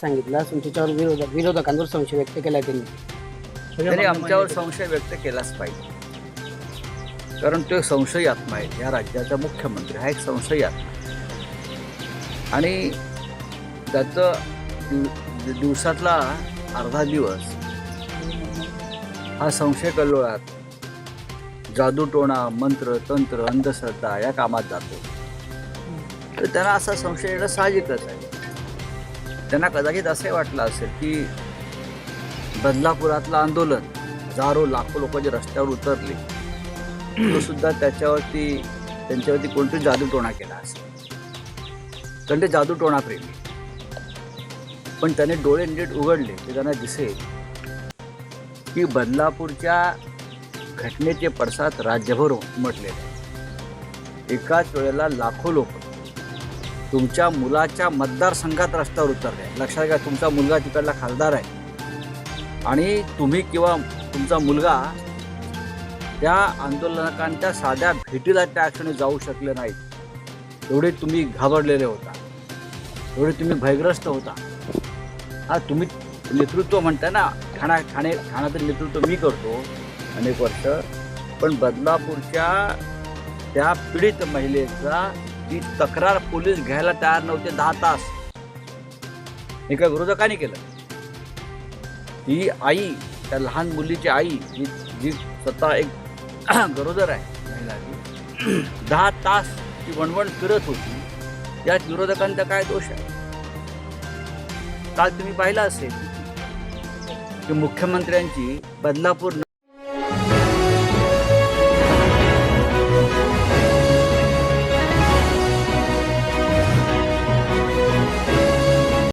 सांगितलं असून त्याच्यावर विरोध विरोधकांवर संशय व्यक्त केला त्यांनी. आमच्यावर संशय व्यक्त केलाच पाहिजे. कारण तो संशय संशयी आत्मा आहे. या राज्याचा मुख्यमंत्री हा एक संशयी आत्मा आणि त्याचं दिवसातला अर्धा दिवस हा संशय कल्लोळात जादूटोणा मंत्र तंत्र अंधश्रद्धा या कामात जातो. तर त्यांना असा संशय येणं साहजिकच आहे. त्यांना कदाचित असे वाटलं असेल की बदलापुरातलं आंदोलन हजारो लाखो लोक जे रस्त्यावर उतरले तो सुद्धा त्याच्यावरती त्यांच्यावरती कोणतरी जादूटोणा केला असेल? कारण ते जादूटोणा प्रेमी. पण त्याने डोळे नीट उघडले ते त्यांना दिसेल की बदलापूरच्या घटनेचे पडसाद राज्यभर उमटलेले एकाच वेळेला लाखो लोक तुमच्या मुलाच्या मतदारसंघात रस्त्यावर उतरले. लक्षात घ्या तुमचा मुलगा तिकडला खासदार आहे. आणि तुम्ही किंवा तुमचा मुलगा त्या आंदोलकांच्या साध्या भेटीला त्या क्षणी जाऊ शकले नाहीत. एवढे तुम्ही घाबरलेले होता. एवढे तुम्ही भयग्रस्त होता. हा तुम्ही नेतृत्व म्हणताय ना ठाणा ठाणे ठाण्याचं नेतृत्व मी करतो अनेक वर्ष. पण बदलापूरच्या त्या पीडित महिलेचा ती तक्रार पोलीस घ्यायला तयार नव्हते दहा तास. एका विरोधकाने केलं? ही आई त्या लहान मुलीची आई जी जी स्वतः एक गरोदर आहे दहा तास ती वणवण फिरत होती. यात विरोधकांचा काय दोष आहे? काल तुम्ही पाहिलं असेल की मुख्यमंत्र्यांची बदलापूर